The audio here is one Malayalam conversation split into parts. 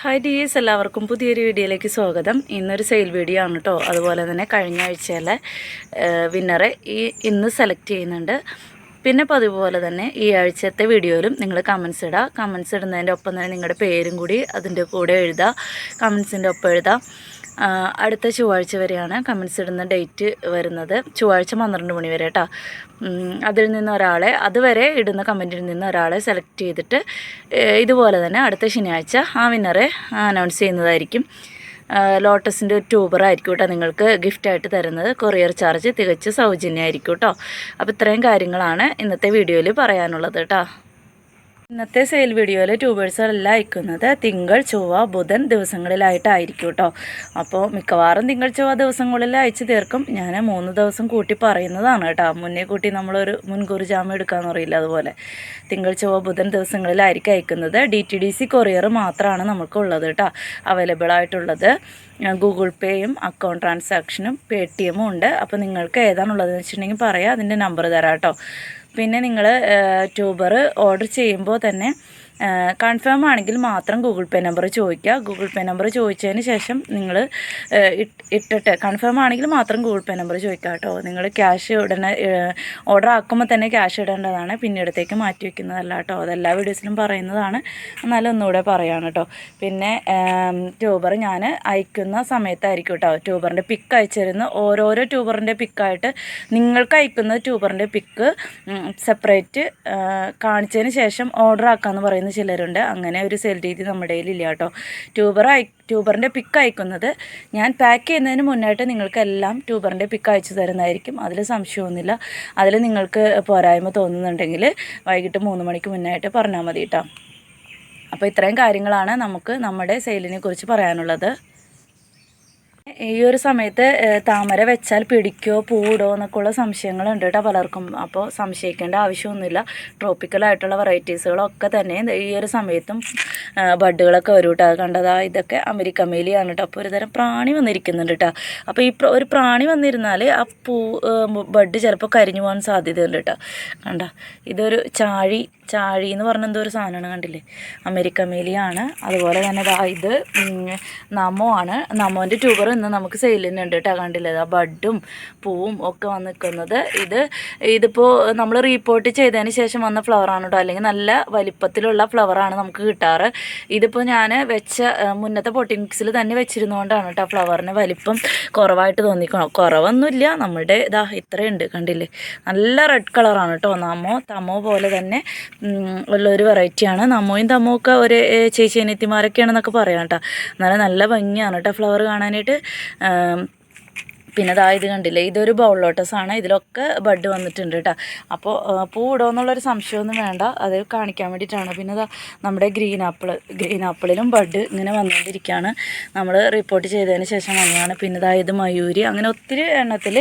ഹായ് ഡിയേഴ്സ് എല്ലാവർക്കും പുതിയൊരു വീഡിയോയിലേക്ക് സ്വാഗതം. ഇന്നൊരു സെയിൽ വീഡിയോ ആണ് കേട്ടോ അതുപോലെ തന്നെ കഴിഞ്ഞ ആഴ്ചയിലെ വിന്നറെ ഈ ഇന്ന് സെലക്ട് ചെയ്യുന്നുണ്ട്. പിന്നെ പതിപോലെ തന്നെ ഈ ആഴ്ചത്തെ വീഡിയോയിലും നിങ്ങൾ കമൻസ് ഇടുക കമൻസ് ഇടുന്നതിന്റെ ഒപ്പം തന്നെ നിങ്ങളുടെ പേരും കൂടി അതിന്റെ കൂടെ എഴുതുക കമൻസിന്റെ ഒപ്പം എഴുതാം. അടുത്ത ചൊവ്വാഴ്ച വരെയാണ് കമൻസ് ഇടുന്ന ഡേറ്റ് വരുന്നത്. ചൊവ്വാഴ്ച പന്ത്രണ്ട് മണി വരെ കേട്ടോ അതിൽ നിന്ന് ഒരാളെ അതുവരെ ഇടുന്ന കമന്റിൽ നിന്ന് ഒരാളെ സെലക്ട് ചെയ്തിട്ട് ഇതുപോലെ തന്നെ അടുത്ത ശനിയാഴ്ച ആ വിന്നറെ അനൗൺസ് ചെയ്യുന്നതായിരിക്കും. ലോട്ടസിന്റെ ഒരു ട്യൂബർ ആയിരിക്കും കേട്ടോ നിങ്ങൾക്ക് ഗിഫ്റ്റായിട്ട് തരുന്നത്. കൊറിയർ ചാർജ് തികച്ച് സൗജന്യമായിരിക്കും കേട്ടോ അപ്പോൾ ഇത്രയും കാര്യങ്ങളാണ് ഇന്നത്തെ വീഡിയോയിൽ പറയാനുള്ളത് കേട്ടോ ഇന്നത്തെ സെയിൽ വീഡിയോയിൽ ട്യൂബേഴ്സുകളെല്ലാം അയക്കുന്നത് തിങ്കൾ ചൊവ്വ ബുധൻ ദിവസങ്ങളിലായിട്ടായിരിക്കും കേട്ടോ അപ്പോൾ മിക്കവാറും തിങ്കൾ ചൊവ്വ ദിവസങ്ങളിൽ അയച്ചു തീർക്കും. ഞാൻ മൂന്ന് ദിവസം കൂട്ടി പറയുന്നതാണ് കേട്ടോ മുന്നേ കൂട്ടി നമ്മളൊരു മുൻകൂർ ജാമ്യം എടുക്കാമെന്ന് അറിയില്ല അതുപോലെ. തിങ്കൾ ചൊവ്വ ബുധൻ ദിവസങ്ങളിലായിരിക്കും അയക്കുന്നത്. D T D C courier മാത്രമാണ് നമുക്കുള്ളത് കേട്ടോ അവൈലബിൾ ആയിട്ടുള്ളത്. ഗൂഗിൾ പേയും അക്കൗണ്ട് ട്രാൻസാക്ഷനും പേ ടി എമ്മും ഉണ്ട്. അപ്പോൾ നിങ്ങൾക്ക് ഏതാണുള്ളതെന്ന് വെച്ചിട്ടുണ്ടെങ്കിൽ പറയാം. അതിന്റെ നമ്പർ തരാം കേട്ടോ പിന്നെ നിങ്ങൾ ട്യൂബർ ഓർഡർ ചെയ്യുമ്പോൾ തന്നെ കൺഫേം ആണെങ്കിൽ മാത്രം ഗൂഗിൾ പേ നമ്പർ ചോദിക്കുക. ഗൂഗിൾ പേ നമ്പർ ചോദിച്ചതിന് ശേഷം നിങ്ങൾ ഇട്ടിട്ട് കൺഫേം ആണെങ്കിൽ മാത്രം ഗൂഗിൾ പേ നമ്പർ ചോദിക്കുക കേട്ടോ. നിങ്ങൾ ക്യാഷ് ഉടനെ ഓർഡർ ആക്കുമ്പോൾ തന്നെ ക്യാഷ് ഇടേണ്ടതാണ്. പിന്നീടത്തേക്ക് മാറ്റി വയ്ക്കുന്നതല്ല കേട്ടോ. അതെല്ലാ വീഡിയോസിലും പറയുന്നതാണ്. എന്നാലും ഒന്നുകൂടെ പറയുകയാണ് കേട്ടോ. പിന്നെ ട്യൂബർ ഞാൻ അയക്കുന്ന സമയത്തായിരിക്കും കേട്ടോ. ട്യൂബറിന്റെ പിക്ക് അയച്ചിരുന്ന ഓരോരോ ട്യൂബറിന്റെ പിക്കായിട്ട് നിങ്ങൾക്ക് അയക്കുന്ന ട്യൂബറിന്റെ പിക്ക് സെപ്പറേറ്റ് കാണിച്ചതിന് ശേഷം ഓർഡർ ആക്കാമെന്ന് പറയുന്ന ചിലരുണ്ട്. അങ്ങനെ ഒരു സെൽ രീതി നമ്മുടെ കയ്യിലില്ല കേട്ടോ ട്യൂബർ അയ ട്യൂബറിന്റെ പിക്ക് അയക്കുന്നത് ഞാൻ പാക്ക് ചെയ്യുന്നതിന് മുന്നായിട്ട് നിങ്ങൾക്ക് എല്ലാം ട്യൂബറിന്റെ പിക്ക് അയച്ചു തരുന്നതായിരിക്കും. അതിൽ സംശയമൊന്നുമില്ല. അതിൽ നിങ്ങൾക്ക് പോരായ്മ തോന്നുന്നുണ്ടെങ്കിൽ വൈകിട്ട് മൂന്ന് മണിക്ക് മുന്നായിട്ട് പറഞ്ഞാൽ മതി കേട്ടോ അപ്പോൾ ഇത്രയും കാര്യങ്ങളാണ് നമുക്ക് നമ്മുടെ സെയിലിനെ കുറിച്ച് പറയാനുള്ളത്. ഈ ഒരു സമയത്ത് താമര വെച്ചാൽ പിടിക്കോ പൂടോ എന്നൊക്കെയുള്ള സംശയങ്ങളുണ്ട് കേട്ടോ പലർക്കും. അപ്പോൾ സംശയിക്കേണ്ട ആവശ്യമൊന്നുമില്ല. ട്രോപ്പിക്കലായിട്ടുള്ള വെറൈറ്റീസുകളൊക്കെ തന്നെ ഈ ഒരു സമയത്തും ബഡുകളൊക്കെ വരും കേട്ടോ കണ്ടതാ ഇതൊക്കെ അമേരിക്ക മേലിയാണ് കേട്ടോ അപ്പോൾ ഒരുതരം പ്രാണി വന്നിരിക്കുന്നുണ്ട് കേട്ടോ അപ്പോൾ ഈ ഒരു പ്രാണി വന്നിരുന്നാൽ ആ പൂ ബഡ് ചിലപ്പോൾ കരിഞ്ഞു പോകാൻ സാധ്യതയുണ്ട് കേട്ടോ കണ്ട ഇതൊരു ചാഴി ചാഴി എന്ന് പറഞ്ഞ എന്തോ ഒരു സാധനമാണ് കണ്ടില്ലേ? അമേരിക്ക മേലിയാണ്. അതുപോലെ തന്നെ ഇത് നമോ ആണ്. നമോന്റെ ട്യൂബർ ഇന്ന് നമുക്ക് സെയിലിന് ഉണ്ട് കേട്ടോ കണ്ടില്ലേ? ആ ബഡും പൂവും ഒക്കെ വന്ന് നിൽക്കുന്നത് ഇത് ഇതിപ്പോൾ നമ്മൾ റീപ്പോർട്ട് ചെയ്തതിന് ശേഷം വന്ന ഫ്ലവറാണ് കേട്ടോ. അല്ലെങ്കിൽ നല്ല വലിപ്പത്തിലുള്ള ഫ്ലവറാണ് നമുക്ക് കിട്ടാറ്. ഇതിപ്പോൾ ഞാൻ വെച്ച മുന്നത്തെ പൊട്ടിംഗ് മിക്സിൽ തന്നെ വെച്ചിരുന്നുകൊണ്ടാണ് കേട്ടോ ഫ്ലവറിന് വലിപ്പം കുറവായിട്ട് തോന്നിക്കണം കുറവൊന്നുമില്ല. നമ്മുടെ ഇതാ ഇത്രയുണ്ട് കണ്ടില്ലേ? നല്ല റെഡ് കളറാണ് കേട്ടോ നമോ. തമോ പോലെ തന്നെ ഉം, ഉള്ളൊരു വെറൈറ്റിയാണ് നമ്മയും തമ്മൊക്കെ ഒരു ചേച്ചി അനിയത്തിമാരൊക്കെയാണെന്നൊക്കെ പറയാം കേട്ടോ. എന്നാലും നല്ല ഭംഗിയാണ് കേട്ടോ ഫ്ലവർ കാണാനായിട്ട്. പിന്നെ അതാ ഇത് കണ്ടില്ലേ? ഇതൊരു ബൗൾ ആണ്. ഇതിലൊക്കെ ബഡ് വന്നിട്ടുണ്ട് കേട്ടോ. അപ്പോൾ പൂ ഇടുമെന്നുള്ളൊരു സംശയമൊന്നും വേണ്ട. അത് കാണിക്കാൻ വേണ്ടിയിട്ടാണ്. പിന്നെ ദാ നമ്മുടെ ഗ്രീൻ ആപ്പിൾ ഗ്രീൻ ആപ്പിളിലും ബഡ് ഇങ്ങനെ വന്നുകൊണ്ടിരിക്കുകയാണ് നമ്മൾ റിപ്പോർട്ട് ചെയ്തതിന് ശേഷം വന്നതാണ്. പിന്നെ ദാ ഇത് മയൂരി. അങ്ങനെ ഒത്തിരി എണ്ണത്തിൽ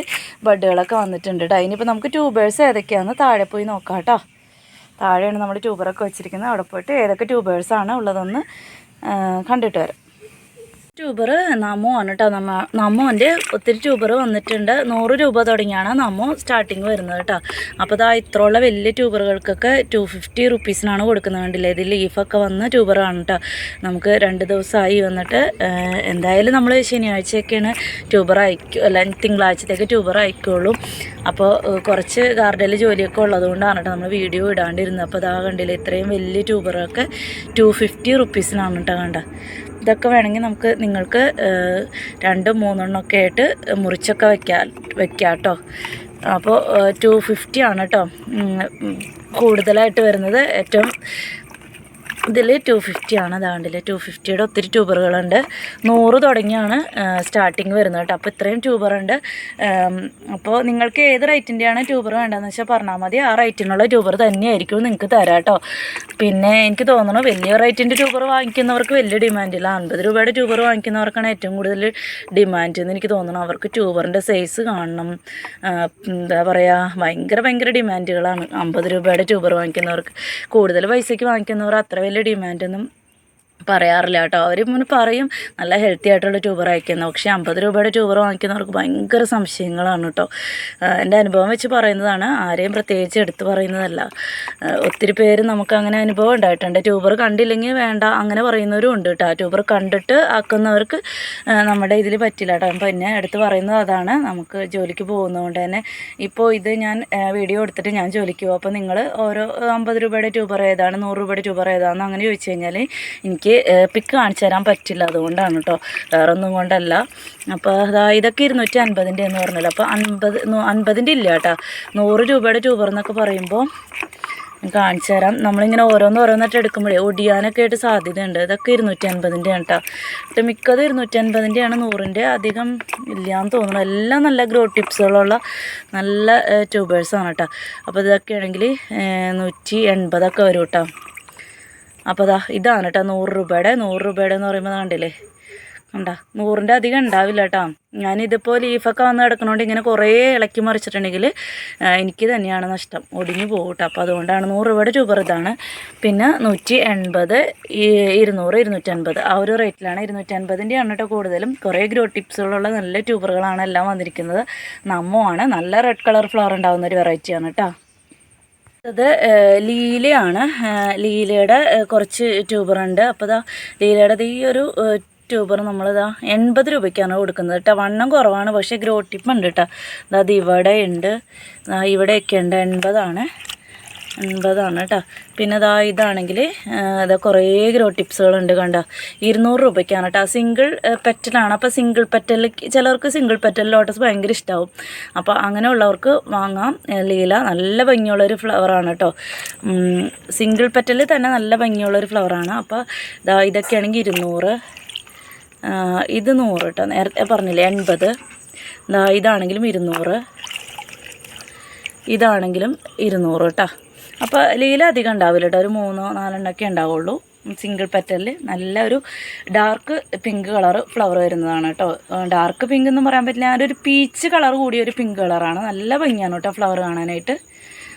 ബഡുകളൊക്കെ വന്നിട്ടുണ്ട് കേട്ടോ. ഇനിയിപ്പോൾ നമുക്ക് ട്യൂബേഴ്സ് ഏതൊക്കെയാണെന്ന് താഴെ പോയി നോക്കാം കേട്ടോ. താഴെയാണ് നമ്മൾ ട്യൂബറൊക്കെ വെച്ചിരിക്കുന്നത്. അവിടെ പോയിട്ട് ഏതൊക്കെ ട്യൂബേഴ്സാണ് ഉള്ളതെന്ന് കണ്ടിട്ട് വരാം. ട്യൂബർ നമോ ആണ് കേട്ടോ നമ്മ നമോന്റെ ഒത്തിരി ട്യൂബർ വന്നിട്ടുണ്ട്. നൂറ് രൂപ തുടങ്ങിയാണ് നമോ സ്റ്റാർട്ടിങ് വരുന്നത് കേട്ടോ അപ്പോൾ ഇതാ ഇത്രയുള്ള വലിയ ട്യൂബറുകൾക്കൊക്കെ ടു ഫിഫ്റ്റി റുപ്പീസിനാണ് കൊടുക്കുന്നത് കണ്ടില്ലേ? ഇതിൽ ലീഫൊക്കെ വന്ന ട്യൂബറാണ് കേട്ടോ നമുക്ക് രണ്ട് ദിവസമായി വന്നിട്ട് എന്തായാലും നമ്മൾ ശനിയാഴ്ചയൊക്കെയാണ് ട്യൂബർ അയക്കും അല്ല തിങ്കളാഴ്ചത്തേക്ക് ട്യൂബർ അയക്കുള്ളൂ. അപ്പോൾ കുറച്ച് ഗാർഡനിൽ ജോലിയൊക്കെ ഉള്ളതുകൊണ്ടാണ് കേട്ടോ നമ്മൾ വീഡിയോ ഇടാണ്ടിരുന്നത്. അപ്പോൾ ഇതാ കണ്ടില്ലേ ഇത്രയും വലിയ ട്യൂബറൊക്കെ ടു ഫിഫ്റ്റി റുപ്പീസിനാണ് കേട്ടോ കണ്ട. ഇതൊക്കെ വേണമെങ്കിൽ നമുക്ക് നിങ്ങൾക്ക് രണ്ടും മൂന്നെണ്ണമൊക്കെ ആയിട്ട് മുറിച്ചൊക്കെ വയ്ക്കാൻ വയ്ക്കാം കേട്ടോ അപ്പോൾ ടു ഫിഫ്റ്റി ആണ് കേട്ടോ കൂടുതലായിട്ട് വരുന്നത് ഏറ്റവും ഇതിൽ ടു ഫിഫ്റ്റി ആണ്. അതാണ്ടില്ലേ ടു ഫിഫ്റ്റിയുടെ ഒത്തിരി ട്യൂബറുകളുണ്ട്. നൂറ് തുടങ്ങിയാണ് സ്റ്റാർട്ടിങ് വരുന്നത് കേട്ടോ. അപ്പോൾ ഇത്രയും ട്യൂബറുണ്ട്. അപ്പോൾ നിങ്ങൾക്ക് ഏത് റേറ്റിന്റെയാണ് ട്യൂബർ വേണ്ടതെന്ന് വെച്ചാൽ പറഞ്ഞാൽ മതി. ആ റേറ്റിനുള്ള ട്യൂബർ തന്നെയായിരിക്കും നിങ്ങൾക്ക് തരാം കേട്ടോ. പിന്നെ എനിക്ക് തോന്നുന്നു വലിയ റേറ്റിന്റെ ട്യൂബർ വാങ്ങിക്കുന്നവർക്ക് വലിയ ഡിമാൻഡില്ല അൻപത് രൂപയുടെ ട്യൂബർ വാങ്ങിക്കുന്നവർക്കാണ് ഏറ്റവും കൂടുതൽ ഡിമാൻഡ് എന്ന് എനിക്ക് തോന്നുന്നു. അവർക്ക് ട്യൂബറിന്റെ സൈസ് കാണണം. എന്താ പറയുക ഭയങ്കര ഭയങ്കര ഡിമാൻഡുകളാണ് അമ്പത് രൂപയുടെ ട്യൂബർ വാങ്ങിക്കുന്നവർക്ക്. കൂടുതൽ പൈസയ്ക്ക് വാങ്ങിക്കുന്നവർ അത്ര വലിയ ഡിമാൻഡൊന്നും പറയാറില്ല കേട്ടോ. അവർ മുന്നേ പറയും നല്ല ഹെൽത്തി ആയിട്ടുള്ള ട്യൂബർ അയക്കുന്നത് പക്ഷേ അമ്പത് രൂപയുടെ ട്യൂബർ വാങ്ങിക്കുന്നവർക്ക് ഭയങ്കര സംശയങ്ങളാണ് കേട്ടോ. എന്റെ അനുഭവം വെച്ച് പറയുന്നതാണ് ആരെയും പ്രത്യേകിച്ച് എടുത്ത് പറയുന്നതല്ല. ഒത്തിരി പേര് നമുക്ക് അങ്ങനെ അനുഭവം ഉണ്ടായിട്ടുണ്ട്. ട്യൂബർ കണ്ടില്ലെങ്കിൽ വേണ്ട അങ്ങനെ പറയുന്നവരും ഉണ്ട് കേട്ടോ. ട്യൂബർ കണ്ടിട്ട് ആക്കുന്നവർക്ക് നമ്മുടെ ഇതിൽ പറ്റില്ല കേട്ടോ. പിന്നെ എടുത്ത് പറയുന്നത് അതാണ്. നമുക്ക് ജോലിക്ക് പോകുന്നതുകൊണ്ട് തന്നെ ഇപ്പോൾ ഇത് ഞാൻ വീഡിയോ എടുത്തിട്ട് ഞാൻ ജോലിക്ക് പോകും. അപ്പോൾ നിങ്ങൾ ഓരോ അമ്പത് രൂപയുടെ ട്യൂബർ ഏതാണ് നൂറ് രൂപയുടെ ട്യൂബർ ഏതാണെന്ന് അങ്ങനെ ചോദിച്ചു കഴിഞ്ഞാൽ എനിക്ക് പിക്ക് കാണിച്ചു തരാൻ പറ്റില്ല. അതുകൊണ്ടാണ് കേട്ടോ വേറെ ഒന്നും കൊണ്ടല്ല. അപ്പോൾ അതാ ഇതൊക്കെ ഇരുന്നൂറ്റി അൻപതിന്റെ എന്ന് പറഞ്ഞല്ലോ. അപ്പോൾ അൻപത് അൻപതിന്റെ ഇല്ല കേട്ടോ നൂറ് രൂപയുടെ ട്യൂബർ എന്നൊക്കെ പറയുമ്പോൾ കാണിച്ചു തരാം. നമ്മളിങ്ങനെ ഓരോന്ന് ഓരോന്നായിട്ട് എടുക്കുമ്പോഴേ ഒടിയാനൊക്കെ ആയിട്ട് സാധ്യതയുണ്ട്. ഇതൊക്കെ ഇരുന്നൂറ്റി അൻപതിന്റെ ആണ് കേട്ടോ പക്ഷേ മിക്കത് ഇരുന്നൂറ്റി അൻപതിന്റെയാണ് നൂറിന്റെ അധികം ഇല്ലയെന്ന് തോന്നുന്നു എല്ലാം നല്ല ഗ്രോ ടിപ്സുകളുള്ള നല്ല ട്യൂബേഴ്സാണ് കേട്ടോ അപ്പോൾ ഇതൊക്കെ ആണെങ്കിൽ നൂറ്റി എൺപതൊക്കെ വരും കേട്ടോ അപ്പോൾ ദാ ഇതാണ് കേട്ടോ നൂറ് രൂപയുടെ നൂറ് രൂപയുടെ എന്ന് പറയുമ്പോൾ കണ്ടില്ലേ? കണ്ട? നൂറിന്റെ അധികം ഉണ്ടാവില്ല കേട്ടോ ഞാനിതിപ്പോൾ ലീഫൊക്കെ വന്ന് കിടക്കണോണ്ട് ഇങ്ങനെ കുറേ ഇളക്കി മറിച്ചിട്ടുണ്ടെങ്കിൽ എനിക്ക് തന്നെയാണ് നഷ്ടം. ഒടിഞ്ഞു പോകട്ടെ അപ്പോൾ അതുകൊണ്ടാണ് നൂറ് രൂപയുടെ ട്യൂബർ ഇതാണ്. പിന്നെ നൂറ്റി എൺപത് ഇരുന്നൂറ് ഇരുന്നൂറ്റൻപത്. ആ ഒരു റേറ്റിലാണ് ഇരുന്നൂറ്റൻപതിന്റെ ആണ് കേട്ടോ കൂടുതലും. കുറേ ഗ്രോ ടിപ്സുകളുള്ള നല്ല ട്യൂബറുകളാണ് എല്ലാം വന്നിരിക്കുന്നത്. നമ്മോ ആണ് നല്ല റെഡ് കളർ ഫ്ലവർ ഉണ്ടാകുന്ന ഒരു വെറൈറ്റിയാണ് കേട്ടോ അത് ലീലയാണ്. ലീലയുടെ കുറച്ച് ട്യൂബറുണ്ട്. അപ്പോൾ ഇതാ ലീലയുടെ ഈ ഒരു ട്യൂബർ നമ്മളിതാ എൺപത് രൂപയ്ക്കാണ് കൊടുക്കുന്നത് കേട്ടോ. വണ്ണം കുറവാണ് പക്ഷേ ഗ്രോ ടിപ്പ് ഉണ്ട് കേട്ടോ അതായത് ഇവിടെ ഉണ്ട്. ഇവിടെയൊക്കെ ഉണ്ട്. എൺപതാണ്. എൺപതാണ് കേട്ടോ. പിന്നെ ഇതാ ഇതാണെങ്കിൽ ഇതാ കുറേ ഗ്രോ ടിപ്സുകളുണ്ട് കണ്ടോ. ഇരുന്നൂറ് രൂപയ്ക്കാണ് കേട്ടോ. സിംഗിൾ പെറ്റലാണ്. അപ്പോൾ സിംഗിൾ പെറ്റൽ ചിലർക്ക് സിംഗിൾ പെറ്റൽ ലോട്ടസ് ഭയങ്കര ഇഷ്ടമാവും അപ്പോൾ അങ്ങനെയുള്ളവർക്ക് വാങ്ങാം. ലീല നല്ല ഭംഗിയുള്ളൊരു ഫ്ലവറാണ് കേട്ടോ. സിംഗിൾ പെറ്റൽ തന്നെ നല്ല ഭംഗിയുള്ളൊരു ഫ്ലവറാണ്. അപ്പോൾ ഇതാ ഇതൊക്കെയാണെങ്കിൽ ഇരുന്നൂറ്. ഇത് നൂറ് കേട്ടോ. നേരത്തെ പറഞ്ഞില്ലേ എൺപത്. ഇതാണെങ്കിലും ഇരുന്നൂറ്. ഇതാണെങ്കിലും ഇരുന്നൂറ് കേട്ടോ. അപ്പോൾ ലീല അധികം ഉണ്ടാവില്ല കേട്ടോ. ഒരു മൂന്നോ നാലെണ്ണമൊക്കെ ഉണ്ടാവുള്ളൂ. സിംഗിൾ പെറ്റലിൽ നല്ല ഒരു ഡാർക്ക് പിങ്ക് കളർ ഫ്ലവർ വരുന്നതാണ് കേട്ടോ. ഡാർക്ക് പിങ്ക് എന്ന് പറയാൻ പറ്റില്ല. ഒരു പീച്ച് കളർ കൂടിയ ഒരു പിങ്ക് കളറാണ്. നല്ല ഭംഗിയാണ് കേട്ടോ ഫ്ലവർ കാണാനായിട്ട്.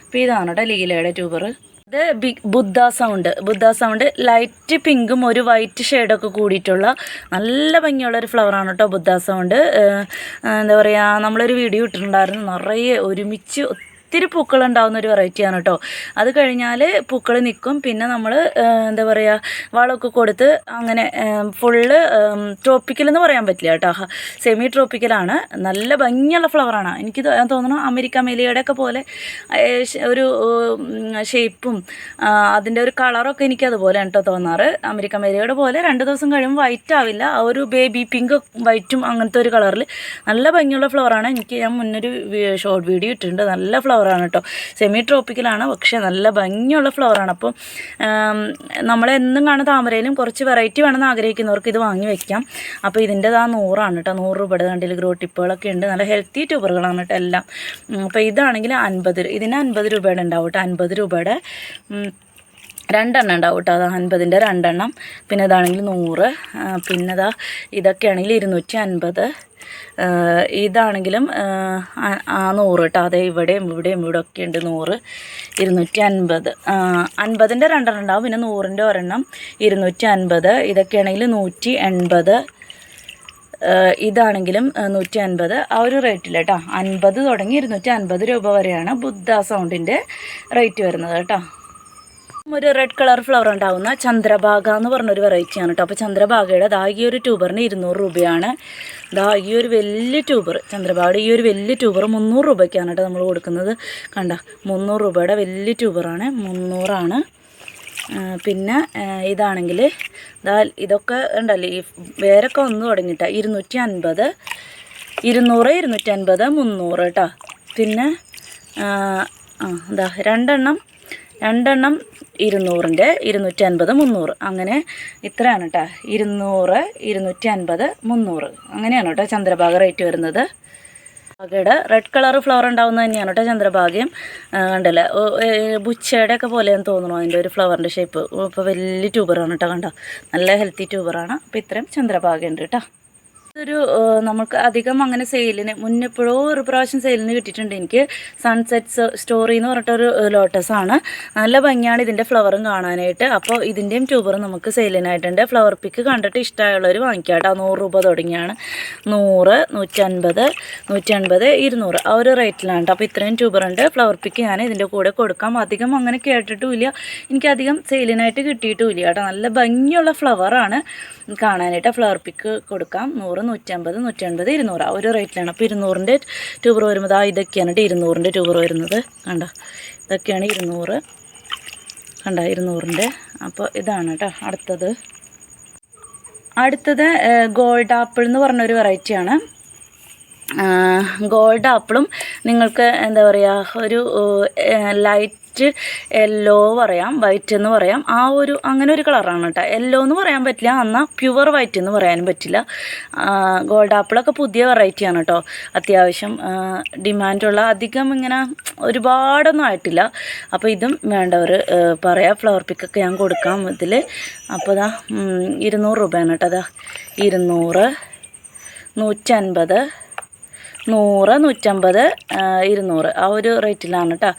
അപ്പോൾ ഇതാണ് കേട്ടോ ലീലയുടെ ട്യൂബർ. ഇത് big Buddha sound. Buddha sound light പിങ്കും ഒരു വൈറ്റ് ഷെയ്ഡൊക്കെ കൂടിയിട്ടുള്ള നല്ല ഭംഗിയുള്ള ഒരു ഫ്ലവറാണ് കേട്ടോ ബുദ്ധ സൗണ്ട്. എന്താ പറയുക നമ്മളൊരു വീഡിയോ ഇട്ടിട്ടുണ്ടായിരുന്നു. നിറയെ ഒരുമിച്ച് ഒത്തിരി പൂക്കൾ ഉണ്ടാവുന്ന ഒരു വെറൈറ്റിയാണ് കേട്ടോ അത് കഴിഞ്ഞാൽ പൂക്കൾ നിൽക്കും പിന്നെ നമ്മൾ എന്താ പറയുക വളമൊക്കെ കൊടുത്ത് അങ്ങനെ ഫുള്ള് ട്രോപ്പിക്കൽ എന്ന് പറയാൻ പറ്റില്ല കേട്ടോ സെമി ട്രോപ്പിക്കലാണ് നല്ല ഭംഗിയുള്ള ഫ്ലവറാണ് എനിക്ക് തോന്നുന്നു അമേരിക്ക മെലിയുടെ ഒക്കെ പോലെ ഒരു ഷേപ്പും അതിന്റെ ഒരു കളറൊക്കെ എനിക്ക് അതുപോലെ കേട്ടോ തോന്നാറ്. അമേരിക്ക മെലിയുടെ പോലെ രണ്ട് ദിവസം കഴിയുമ്പോൾ വൈറ്റ് ആവില്ല. ആ ഒരു ബേബി പിങ്ക് വൈറ്റും അങ്ങനത്തെ ഒരു കളറിൽ നല്ല ഭംഗിയുള്ള ഫ്ലവറാണ് എനിക്ക് ഞാൻ മുന്നൊരു ഷോർട്ട് വീഡിയോ ഇട്ടിട്ടുണ്ട്. നല്ല ഫ്ലവറാണ് കേട്ടോ സെമി ട്രോപ്പിക്കലാണ് പക്ഷേ നല്ല ഭംഗിയുള്ള ഫ്ലവറാണ് അപ്പം നമ്മളെന്നും കാണുന്ന താമരയിലും കുറച്ച് വെറൈറ്റി വേണമെന്ന് ആഗ്രഹിക്കുന്നവർക്ക് ഇത് വാങ്ങി വെക്കാം. അപ്പോൾ ഇതിന്റെത് ആ നൂറാണ് കേട്ടോ നൂറ് രൂപയുടെ കണ്ടിൽ ഗ്രോ ടിപ്പുകളൊക്കെ ഉണ്ട്. നല്ല ഹെൽത്തി ട്യൂബറുകളാണ് കേട്ടോ എല്ലാം. അപ്പോൾ ഇതാണെങ്കിൽ അൻപത് ഇതിന് അൻപത് രൂപയുടെ ഉണ്ടാവും കേട്ടോ അൻപത് രൂപയുടെ രണ്ടെണ്ണം ഉണ്ടാവും കേട്ടോ അത് അൻപതിന്റെ രണ്ടെണ്ണം. പിന്നെ ഇതാണെങ്കിൽ നൂറ്. പിന്നെ ഇതാ ഇതൊക്കെയാണെങ്കിൽ ഇരുന്നൂറ്റി അൻപത് ഇതാണെങ്കിലും ആ, നൂറ് കേട്ടോ. അതെ ഇവിടെയും ഇവിടെയും ഇവിടെ ഒക്കെ ഉണ്ട് നൂറ്. ഇരുന്നൂറ്റി അൻപത് അൻപതിന്റെ രണ്ടെണ്ണം ഉണ്ടാവും. പിന്നെ നൂറിന്റെ ഒരെണ്ണം ഇരുന്നൂറ്റി അൻപത് ഇതൊക്കെയാണെങ്കിൽ നൂറ്റി എൺപത് ഇതാണെങ്കിലും നൂറ്റി അൻപത് ആ ഒരു റേറ്റിൽ കേട്ടോ. അൻപത് തുടങ്ങി ഇരുന്നൂറ്റി അൻപത് രൂപ വരെയാണ് ബുദ്ധ സൗണ്ടിന്റെ റേറ്റ് വരുന്നത് കേട്ടോ. ഒരു റെഡ് കളർ ഫ്ലവർ ഉണ്ടാവുന്ന ചന്ദ്രഭാഗ എന്ന് പറഞ്ഞൊരു വെറൈറ്റിയാണ് കേട്ടോ അപ്പോൾ ചന്ദ്രഭാഗയുടെ ദാ ഒരു ട്യൂബറിന് ഇരുന്നൂറ് രൂപയാണ്. ദാ ഒരു വലിയ ട്യൂബർ ചന്ദ്രഭാഗയുടെ ഈ ഒരു വലിയ ട്യൂബർ മുന്നൂറ് രൂപയ്ക്കാണ് കേട്ടോ നമ്മൾ കൊടുക്കുന്നത്. കണ്ട മുന്നൂറ് രൂപയുടെ വലിയ ട്യൂബറാണ് മുന്നൂറാണ്. പിന്നെ ഇതാണെങ്കിൽ ദാ ഇതൊക്കെ ഉണ്ടല്ലോ ഈ വേരൊക്കെ വന്നു തുടങ്ങിയിട്ടാ ഇരുന്നൂറ്റി അൻപത് ഇരുന്നൂറ് ഇരുന്നൂറ്റി അൻപത് മുന്നൂറ് കേട്ടോ പിന്നെ ആ എന്താ രണ്ടെണ്ണം രണ്ടെണ്ണം ഇരുന്നൂറിന്റെ ഇരുന്നൂറ്റി അൻപത് മുന്നൂറ്. അങ്ങനെ ഇത്രയാണ് കേട്ടോ ഇരുന്നൂറ് ഇരുന്നൂറ്റി അൻപത് മുന്നൂറ്. അങ്ങനെയാണ് കേട്ടോ ചന്ദ്രഭാഗ റേറ്റ് വരുന്നത്. ഭാഗയുടെ റെഡ് കളർ ഫ്ലവർ ഉണ്ടാവുന്നത് തന്നെയാണ് കേട്ടോ ചന്ദ്രഭാഗ്യം. കണ്ടല്ലേ? ബുച്ചയുടെ ഒക്കെ പോലെയെന്ന് തോന്നുന്നു അതിന്റെ ഒരു ഫ്ലവറിന്റെ ഷേപ്പ് ഇപ്പോൾ വലിയ ട്യൂബറാണ് കേട്ടോ കണ്ടോ? നല്ല ഹെൽത്തി ട്യൂബറാണ് അപ്പോൾ ഇത്രയും ചന്ദ്രഭാഗ്യം ഉണ്ട് കേട്ടോ ഏഹ്, നമുക്ക് അധികം അങ്ങനെ സെയിലിന് മുന്നെപ്പോഴോ ഒരു പ്രാവശ്യം സെയിലിന് കിട്ടിയിട്ടുണ്ട്. എനിക്ക് സൺസെറ്റ്സ് സ്റ്റോറി എന്ന് പറഞ്ഞിട്ടൊരു ലോട്ടസ് ആണ് നല്ല ഭംഗിയാണ് ഇതിന്റെ ഫ്ലവറും കാണാനായിട്ട്. അപ്പോൾ ഇതിന്റെയും ട്യൂബറും നമുക്ക് സെയിലിനായിട്ടുണ്ട്. ഫ്ലവർ പിക്ക് കണ്ടിട്ട് ഇഷ്ടമായുള്ളവർ വാങ്ങിക്കാം കേട്ടോ നൂറ് രൂപ തുടങ്ങിയാണ്. നൂറ് നൂറ്റൻപത് നൂറ്റൻപത് ഇരുന്നൂറ്. ആ ഒരു റേറ്റിലാണ് കേട്ടോ. അപ്പോൾ ഇത്രയും ട്യൂബറുണ്ട്. ഫ്ലവർ പിക്ക് ഞാൻ ഇതിന്റെ കൂടെ കൊടുക്കാം. അധികം അങ്ങനെ കേട്ടിട്ടുമില്ല. എനിക്കധികം സെയിലിനായിട്ട് കിട്ടിയിട്ടുമില്ല കേട്ടോ. നല്ല ഭംഗിയുള്ള ഫ്ലവറാണ് കാണാനായിട്ട്. ഫ്ലവർ പിക്ക് കൊടുക്കാം. നൂറ് നൂറ്റമ്പത് നൂറ്റൻപത് ഇരുന്നൂറ്. ആ ഒരു റേറ്റിലാണ്. അപ്പോൾ ഇരുന്നൂറിന്റെ ട്യൂബർ വരുമ്പോൾ ആ ഇതൊക്കെയാണ് കേട്ടോ ഇരുന്നൂറിന്റെ ട്യൂബർ വരുന്നത്. കണ്ടോ? ഇതൊക്കെയാണ് ഇരുന്നൂറ്. കണ്ടോ? ഇരുന്നൂറിന്റെ അപ്പോൾ ഇതാണ് കേട്ടോ അടുത്തത്. അടുത്തത് ഗോൾഡ് ആപ്പിൾ എന്ന് പറഞ്ഞൊരു വെറൈറ്റിയാണ് ഗോൾഡ് ആപ്പിളും നിങ്ങൾക്ക് എന്താ പറയുക ഒരു ലൈറ്റ് യെല്ലോ പറയാം വൈറ്റ് എന്ന് പറയാം. ആ ഒരു അങ്ങനെ ഒരു കളറാണ് കേട്ടോ യെല്ലോ എന്ന് പറയാൻ പറ്റില്ല. എന്നാൽ പ്യുവർ വൈറ്റ് എന്ന് പറയാനും പറ്റില്ല. ഗോൾഡ് ആപ്പിളൊക്കെ പുതിയ വെറൈറ്റിയാണ് കേട്ടോ അത്യാവശ്യം ഡിമാൻഡുള്ള അധികം ഇങ്ങനെ ഒരുപാടൊന്നും ആയിട്ടില്ല. അപ്പോൾ ഇതും വേണ്ടവർ പറയാം. ഫ്ലവർ പിക്കൊക്കെ ഞാൻ കൊടുക്കാം ഇതിൽ അപ്പോൾ അതാ ഇരുന്നൂറ് രൂപയാണ് കേട്ടോ അതാ ഇരുന്നൂറ് നൂറ്റൻപത് നൂറ് നൂറ്റമ്പത് ഇരുന്നൂറ്. ആ ഒരു റേറ്റിലാണ് കേട്ടോ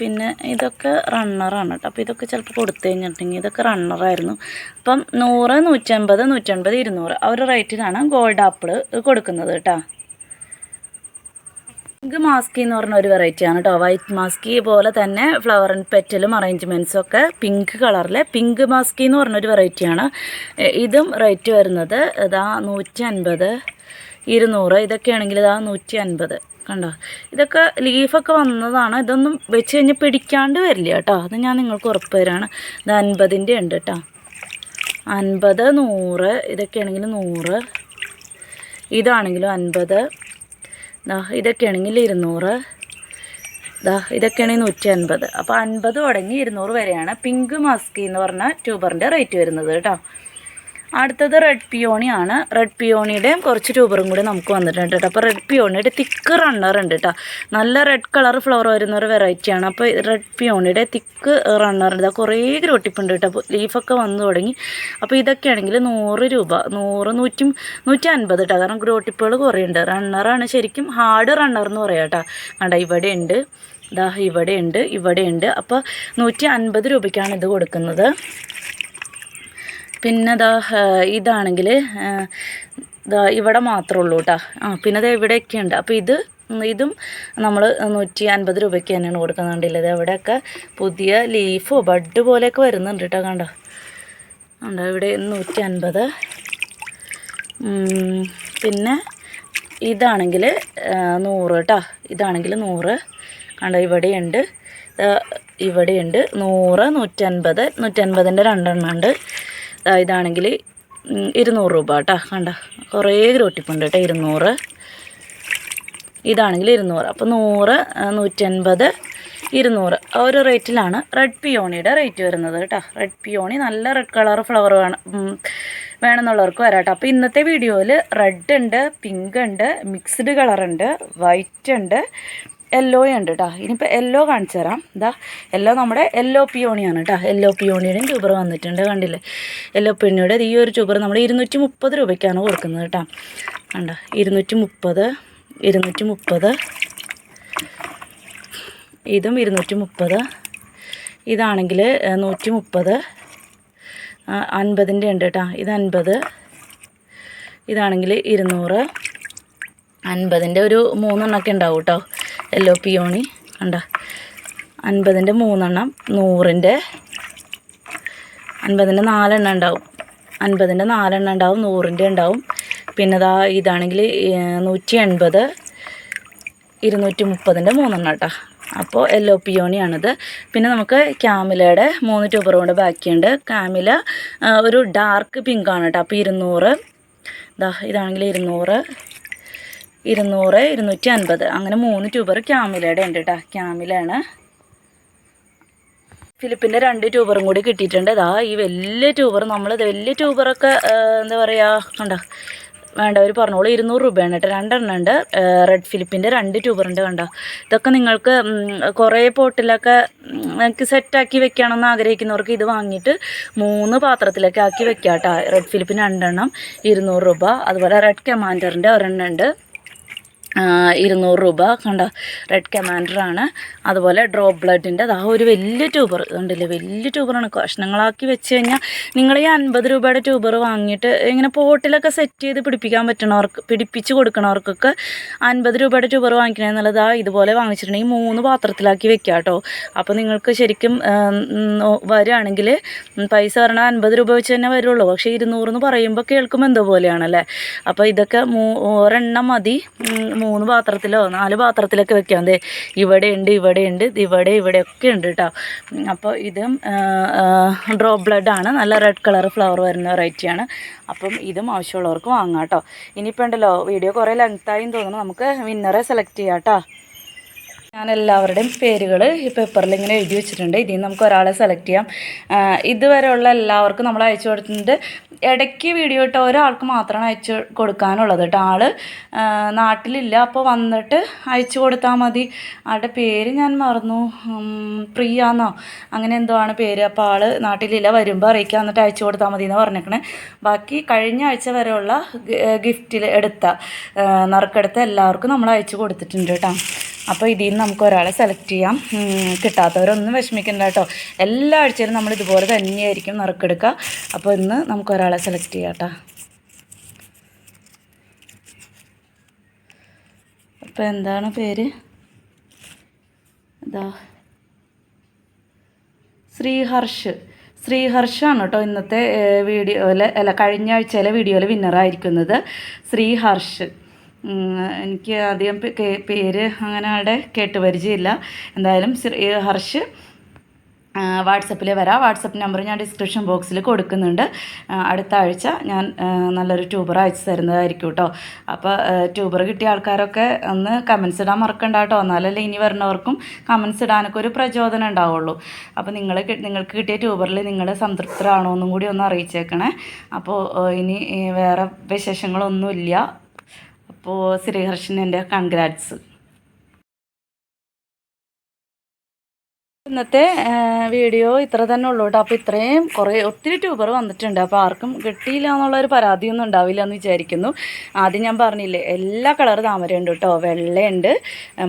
പിന്നെ ഇതൊക്കെ റണ്ണറാണ് കേട്ടോ അപ്പോൾ ഇതൊക്കെ ചിലപ്പോൾ കൊടുത്തു കഴിഞ്ഞിട്ടുണ്ടെങ്കിൽ ഇതൊക്കെ റണ്ണറായിരുന്നു അപ്പം നൂറ് നൂറ്റമ്പത് നൂറ്റൻപത് ഇരുന്നൂറ് ആ ഒരു റേറ്റിലാണ് ഗോൾഡ് ആപ്പിൾ കൊടുക്കുന്നത് കേട്ടോ പിങ്ക് മാസ്കി എന്ന് പറഞ്ഞ ഒരു വെറൈറ്റി ആണ് കേട്ടോ വൈറ്റ് മാസ്കി പോലെ തന്നെ ഫ്ലവർ ആൻഡ് പെറ്റലും അറേഞ്ച്മെന്റ്സും ഒക്കെ പിങ്ക് കളറിലെ പിങ്ക് മാസ്കി എന്ന് പറഞ്ഞൊരു വെറൈറ്റിയാണ് ഇതും റേറ്റ് വരുന്നത് ഇതാ നൂറ്റി അൻപത് ഇരുന്നൂറ്. ഇതൊക്കെയാണെങ്കിൽ ഇതാ നൂറ്റി അൻപത് കണ്ടോ? ഇതൊക്കെ ലീഫൊക്കെ വന്നതാണ്. ഇതൊന്നും വെച്ച് കഴിഞ്ഞ് പിടിക്കാണ്ട് വരില്ല കേട്ടോ. അത് ഞാൻ നിങ്ങൾക്ക് ഉറപ്പ് തരാണ്. ഇത് അൻപതിന്റെ ഉണ്ട് കേട്ടോ. അൻപത് നൂറ് ഇതൊക്കെയാണെങ്കിൽ നൂറ്. ഇതാണെങ്കിലും അൻപത്. ദാ ഇതൊക്കെയാണെങ്കിൽ ഇരുന്നൂറ്. ദാ ഇതൊക്കെയാണെങ്കിൽ നൂറ്റി അൻപത് അപ്പോൾ അൻപത് തുടങ്ങി ഇരുന്നൂറ് വരെയാണ്. പിങ്ക് മസ്കി എന്ന് പറഞ്ഞ ട്യൂബറിന്റെ റേറ്റ് വരുന്നത് കേട്ടോ. അടുത്തത് റെഡ് പിയോണി ആണ്. റെഡ് പിയോണിയുടെയും കുറച്ച് ട്യൂബറും കൂടി നമുക്ക് വന്നിട്ടുണ്ട് കേട്ടോ അപ്പോൾ റെഡ് പിയോണിയുടെ തിക്ക് റണ്ണർ ഉണ്ട് കേട്ടോ നല്ല റെഡ് കളർ ഫ്ലവർ വരുന്ന ഒരു വെറൈറ്റിയാണ് അപ്പോൾ റെഡ് പിയോണിയുടെ തിക്ക് റണ്ണർ ഇതാ കുറേ ഗ്രോട്ടിപ്പുണ്ട് കേട്ടോ അപ്പോൾ ലീഫൊക്കെ വന്നു തുടങ്ങി. അപ്പോൾ ഇതൊക്കെ ആണെങ്കിൽ നൂറ് രൂപ നൂറ് നൂറ്റി നൂറ്റി അൻപത് കേട്ടോ കാരണം ഗ്രോട്ടിപ്പുകൾ കുറേ ഉണ്ട് റണ്ണറാണ് ശരിക്കും ഹാർഡ് റണ്ണർ എന്ന് പറയാം കേട്ടോ കണ്ട ഇവിടെ ഉണ്ട്. ഉണ്ട് ഇവിടെ ഉണ്ട്. അപ്പോൾ നൂറ്റി അൻപത് രൂപയ്ക്കാണ് ഇത് കൊടുക്കുന്നത്. പിന്നെ ദാ ഇതാണെങ്കിൽ ദാ ഇവിടെ മാത്രമേ ഉള്ളൂ കേട്ടോ ആ പിന്നെ ദാ ഇവിടെയൊക്കെ ഉണ്ട് അപ്പോൾ ഇത് ഇതും നമ്മൾ നൂറ്റി അൻപത് രൂപയ്ക്ക് തന്നെയാണ് കൊടുക്കുന്നുണ്ട് കണ്ടില്ലേ? ഇത് ഇവിടെയൊക്കെ പുതിയ ലീഫോ ബഡ് പോലെയൊക്കെ വരുന്നുണ്ട് കേട്ടോ കണ്ടോ? കണ്ടോ ഇവിടെ നൂറ്റി അൻപത് പിന്നെ ഇതാണെങ്കിൽ നൂറ് കേട്ടോ ഇതാണെങ്കിൽ നൂറ്. കണ്ടോ ഇവിടെയുണ്ട്. ഇവിടെയുണ്ട്. നൂറ് നൂറ്റൻപത് നൂറ്റൻപതിന്റെ രണ്ടെണ്ണം ഉണ്ട്. ഇതാണെങ്കിൽ ഇരുന്നൂറ് രൂപ കേട്ടോ. കണ്ട കുറേ ഗ്രോട്ടിപ്പുണ്ട് കേട്ടോ ഇരുന്നൂറ്. ഇതാണെങ്കിൽ ഇരുന്നൂറ്. അപ്പോൾ നൂറ് ആ, നൂറ്റൻപത് ഇരുന്നൂറ്. ആ ഒരു റേറ്റിലാണ് റെഡ് പിയോണിയുടെ റേറ്റ് വരുന്നത് കേട്ടോ. റെഡ് പിയോണി നല്ല റെഡ് കളർ ഫ്ലവർ വേണം വേണമെന്നുള്ളവർക്ക് വരാം കേട്ടോ. അപ്പോൾ ഇന്നത്തെ വീഡിയോയിൽ റെഡ് ഉണ്ട് പിങ്ക് ഉണ്ട് മിക്സ്ഡ് കളറുണ്ട് വൈറ്റ് ഉണ്ട് യെല്ലോ ഉണ്ട് കേട്ടോ ഇനിയിപ്പോൾ യെല്ലോ കാണിച്ചു തരാം. ഇതാ യെല്ലോ നമ്മുടെ യെല്ലോ പിയോണിയാണ് കേട്ടോ യെല്ലോ പിയോണിയുടെയും ട്യൂബർ വന്നിട്ടുണ്ട് കണ്ടില്ലേ? യെല്ലോ പിയോണിയുടെ ഈ ഒരു ട്യൂബർ നമ്മൾ ഇരുന്നൂറ്റി മുപ്പത് രൂപയ്ക്കാണ് കൊടുക്കുന്നത് കേട്ടോ കണ്ടോ? ഇരുന്നൂറ്റി മുപ്പത് ഇരുന്നൂറ്റി മുപ്പത് ഇതും ഇരുന്നൂറ്റി മുപ്പത് ഇതാണെങ്കിൽ നൂറ്റി മുപ്പത് അൻപതിന്റെ ഉണ്ട് കേട്ടോ ഇത് അൻപത് ഇതാണെങ്കിൽ ഇരുന്നൂറ് അൻപതിന്റെ ഒരു മൂന്നെണ്ണമൊക്കെ ഉണ്ടാവും കേട്ടോ യെല്ലോ പിയോണി കണ്ട? അൻപതിന്റെ മൂന്നെണ്ണം നൂറിന്റെ അൻപതിന്റെ നാലെണ്ണം ഉണ്ടാവും. അൻപതിന്റെ നാലെണ്ണം ഉണ്ടാവും നൂറിന്റെ ഉണ്ടാവും. പിന്നെ ദാ ഇതാണെങ്കിൽ നൂറ്റി എൺപത് ഇരുന്നൂറ്റി മുപ്പതിന്റെ മൂന്നെണ്ണം കേട്ടോ അപ്പോൾ യെല്ലോ പിയോണിയാണിത് പിന്നെ നമുക്ക് ക്യാമിലയുടെ മൂന്ന് ട്യൂബർ കൊണ്ട് ബാക്കിയുണ്ട്. ക്യാമില ഒരു ഡാർക്ക് പിങ്കാണ് കേട്ടോ അപ്പോൾ ഇരുന്നൂറ് ഇതാ ഇതാണെങ്കിൽ ഇരുന്നൂറ് ഇരുന്നൂറ് ഇരുന്നൂറ്റി അൻപത് അങ്ങനെ മൂന്ന് ട്യൂബർ ക്യാമിലയുടെ ഉണ്ട് കേട്ടോ ക്യാമിലാണ്. ഫിലിപ്പിന്റെ രണ്ട് ട്യൂബറും കൂടി കിട്ടിയിട്ടുണ്ട്. ഇതാ ഈ വലിയ ട്യൂബർ നമ്മൾ വലിയ ട്യൂബറൊക്കെ എന്താ പറയുക കണ്ടോ? വേണ്ടവർ പറഞ്ഞോളൂ ഇരുന്നൂറ് രൂപയാണ് കേട്ടോ രണ്ടെണ്ണം ഉണ്ട്. റെഡ് ഫിലിപ്പിന്റെ രണ്ട് ട്യൂബറുണ്ട് കണ്ടോ? ഇതൊക്കെ നിങ്ങൾക്ക് കുറേ പോട്ടിലൊക്കെ നിങ്ങൾക്ക് സെറ്റാക്കി വെക്കണമെന്ന് ആഗ്രഹിക്കുന്നവർക്ക് ഇത് വാങ്ങിയിട്ട് മൂന്ന് പാത്രത്തിലൊക്കെ ആക്കി വെക്കാം കേട്ടോ റെഡ് ഫിലിപ്പിന് രണ്ടെണ്ണം ഇരുന്നൂറ് രൂപ. അതുപോലെ റെഡ് കമാൻഡറിന്റെ ഒരെണ്ണം ഉണ്ട്. ഇരുന്നൂറ് രൂപ. കണ്ട? റെഡ് കമാൻഡറാണ് അതുപോലെ ഡ്രോപ്പ് ബ്ലഡിന്റെ ആ ഒരു വലിയ ട്യൂബർ കണ്ടില്ലേ? വലിയ ട്യൂബറാണ് കഷ്ണങ്ങളാക്കി വെച്ച് കഴിഞ്ഞാൽ നിങ്ങൾ ഈ അൻപത് രൂപയുടെ ട്യൂബർ വാങ്ങിയിട്ട് ഇങ്ങനെ പോട്ടിലൊക്കെ സെറ്റ് ചെയ്ത് പിടിപ്പിക്കാൻ പറ്റണവർക്ക് പിടിപ്പിച്ച് കൊടുക്കണവർക്കൊക്കെ അൻപത് രൂപയുടെ ട്യൂബർ വാങ്ങിക്കണമെന്നുള്ളത് ആ ഇതുപോലെ വാങ്ങിച്ചിട്ടുണ്ടെങ്കിൽ മൂന്ന് പാത്രത്തിലാക്കി വെക്കാം കേട്ടോ അപ്പോൾ നിങ്ങൾക്ക് ശരിക്കും വരികയാണെങ്കിൽ പൈസ പറഞ്ഞാൽ അൻപത് രൂപ വെച്ച് തന്നെ വരുള്ളൂ. പക്ഷേ ഇരുന്നൂറെന്ന് പറയുമ്പോൾ കേൾക്കുമ്പോൾ എന്തോ പോലെയാണല്ലേ അപ്പോൾ ഇതൊക്കെ ഒരെണ്ണം മതി. മൂന്ന് പാത്രത്തിലോ നാല് പാത്രത്തിലൊക്കെ വെക്കാം. അതെ ഇവിടെ ഉണ്ട് ഇവിടെ ഇവിടെയൊക്കെ ഉണ്ട് കേട്ടോ അപ്പോൾ ഇതും ഡ്രോ ബ്ലഡ് ആണ്. നല്ല റെഡ് കളർ ഫ്ലവർ വരുന്ന വെറൈറ്റിയാണ് അപ്പം ഇതും ആവശ്യമുള്ളവർക്ക് വാങ്ങാം കേട്ടോ ഇനിയിപ്പോൾ ഉണ്ടല്ലോ വീഡിയോ കുറേ ലെങ്ത്തായും തോന്നുന്നു. നമുക്ക് വിന്നറെ സെലക്ട് ചെയ്യാം കേട്ടോ ഞാൻ എല്ലാവരുടെയും പേരുകൾ ഈ പേപ്പറിൽ ഇങ്ങനെ എഴുതി വെച്ചിട്ടുണ്ട്. ഇതിൽ നിന്ന് നമുക്ക് ഒരാളെ സെലക്ട് ചെയ്യാം. ഇതുവരെയുള്ള എല്ലാവർക്കും നമ്മൾ അയച്ചു കൊടുത്തിട്ടുണ്ട്. ഇടയ്ക്ക് വീഡിയോ ഇട്ട ഒരാൾക്ക് മാത്രമാണ് അയച്ചു കൊടുക്കാനുള്ളത് കേട്ടോ ആൾ നാട്ടിലില്ല. അപ്പോൾ വന്നിട്ട് അയച്ചു കൊടുത്താൽ മതി. ആളുടെ പേര് ഞാൻ മറന്നു. ഉം, പ്രിയ എന്നോ അങ്ങനെ എന്തോ ആണ് പേര്. അപ്പോൾ ആൾ നാട്ടിലില്ല. വരുമ്പോൾ അറിയിക്കുക എന്നിട്ട് അയച്ചു കൊടുത്താൽ മതി എന്ന് പറഞ്ഞേക്കണേ. ബാക്കി കഴിഞ്ഞ ആഴ്ച വരെയുള്ള ഗിഫ്റ്റിൽ എടുത്ത നറുക്കെടുത്ത എല്ലാവർക്കും നമ്മൾ അയച്ചു കൊടുത്തിട്ടുണ്ട് കേട്ടോ. അപ്പോൾ ഇതിൽ നിന്ന് നമുക്ക് ഒരാളെ സെലക്ട് ചെയ്യാം. കിട്ടാത്തവരൊന്നും വിഷമിക്കണ്ട കേട്ടോ. എല്ലാ ആഴ്ചയിലും നമ്മൾ ഇതുപോലെ തന്നെയായിരിക്കും നറുക്കെടുക്കുക. അപ്പോൾ ഇന്ന് നമുക്ക് ഒരാളെ സെലക്ട് ചെയ്യാം കേട്ടോ അപ്പോൾ എന്താണ് പേര്? ഇതാ. ശ്രീഹർഷ്. ശ്രീഹർഷാണ് കേട്ടോ ഇന്നത്തെ വീഡിയോയിൽ അല്ല കഴിഞ്ഞ ആഴ്ചയിലെ വീഡിയോയിൽ വിന്നറായിരിക്കുന്നത് ശ്രീഹർഷ്. എനിക്ക് അധികം പേര് അങ്ങനെ ആളുടെ കേട്ട് പരിചയമില്ല. എന്തായാലും ഹർഷ് വാട്സപ്പിൽ വരാം. വാട്സപ്പ് നമ്പർ ഞാൻ ഡിസ്ക്രിപ്ഷൻ ബോക്സിൽ കൊടുക്കുന്നുണ്ട്. അടുത്ത ആഴ്ച ഞാൻ നല്ലൊരു ട്യൂബർ അയച്ചു തരുന്നതായിരിക്കും കേട്ടോ. അപ്പോൾ ട്യൂബർ കിട്ടിയ ആൾക്കാരൊക്കെ ഒന്ന് കമൻസ് ഇടാൻ മറക്കണ്ട കേട്ടോ എന്നാലല്ലേ ഇനി വരുന്നവർക്കും കമൻസ് ഇടാനൊക്കെ ഒരു പ്രചോദനം ഉണ്ടാവുള്ളൂ. അപ്പോൾ നിങ്ങൾ നിങ്ങൾക്ക് കിട്ടിയ ട്യൂബറിൽ നിങ്ങൾ സംതൃപ്തരാണോ എന്നും കൂടി ഒന്ന് അറിയിച്ചേക്കണേ. അപ്പോൾ ഇനി വേറെ വിശേഷങ്ങളൊന്നുമില്ല. അപ്പോൾ ശ്രീകൃഷ്ണന്റെ കൺഗ്രാറ്റ്സ് ഇന്നത്തെ വീഡിയോ ഇത്ര തന്നെ ഉള്ളൂ കേട്ടോ. അപ്പോൾ ഇത്രയും കുറേ ഒത്തിരി ട്യൂബർ വന്നിട്ടുണ്ട്. അപ്പോൾ ആർക്കും കിട്ടിയില്ല എന്നുള്ളൊരു പരാതിയൊന്നും ഉണ്ടാവില്ല എന്ന് വിചാരിക്കുന്നു. ആദ്യം ഞാൻ പറഞ്ഞില്ലേ എല്ലാ കളർ താമരയുണ്ട് കേട്ടോ. വെള്ളയുണ്ട്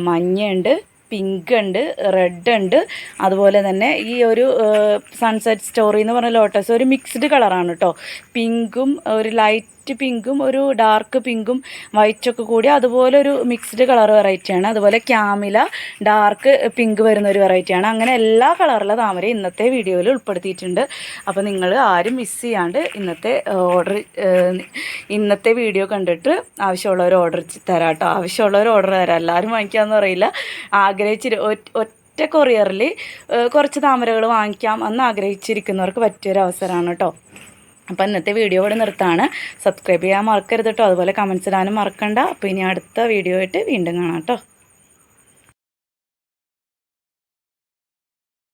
മഞ്ഞയുണ്ട് പിങ്ക് ഉണ്ട് റെഡ് ഉണ്ട് അതുപോലെ തന്നെ ഈ ഒരു സൺസെറ്റ് സ്റ്റോറി എന്ന് പറഞ്ഞ ലോട്ടസ് ഒരു മിക്സ്ഡ് കളറാണ് കേട്ടോ. പിങ്കും ഒരു ലൈറ്റ് പിങ്കും ഒരു ഡാർക്ക് പിങ്കും വൈറ്റൊക്കെ കൂടി അതുപോലെ ഒരു മിക്സ്ഡ് കളർ വെറൈറ്റിയാണ് അതുപോലെ ക്യാമില ഡാർക്ക് പിങ്ക് വരുന്ന ഒരു വെറൈറ്റിയാണ് അങ്ങനെ എല്ലാ കളറിലെ താമര ഇന്നത്തെ വീഡിയോയിൽ ഉൾപ്പെടുത്തിയിട്ടുണ്ട്. അപ്പോൾ നിങ്ങൾ ആരും മിസ് ചെയ്യാണ്ട് ഇന്നത്തെ ഓർഡർ ഇന്നത്തെ വീഡിയോ കണ്ടിട്ട് ആവശ്യമുള്ളവർ ഓർഡർ തരാം കേട്ടോ ആവശ്യമുള്ളവർ ഓർഡർ തരാം. എല്ലാവരും വാങ്ങിക്കാമെന്ന് അറിയില്ല ആഗ്രഹിച്ചിട്ട് ഒറ്റ- ഒറ്റ കൊറിയറിൽ കുറച്ച് താമരകൾ വാങ്ങിക്കാം എന്ന് ആഗ്രഹിച്ചിരിക്കുന്നവർക്ക് പറ്റിയൊരു അവസരമാണ് കേട്ടോ അപ്പോൾ ഇന്നത്തെ വീഡിയോ ഇവിടെ നിർത്താണ്. സബ്സ്ക്രൈബ് ചെയ്യാൻ മറക്കരുത് കേട്ടോ അതുപോലെ കമൻസ് ഇടാനും മറക്കണ്ട. അപ്പോൾ ഇനി അടുത്ത വീഡിയോ ആയിട്ട് വീണ്ടും കാണാം കേട്ടോ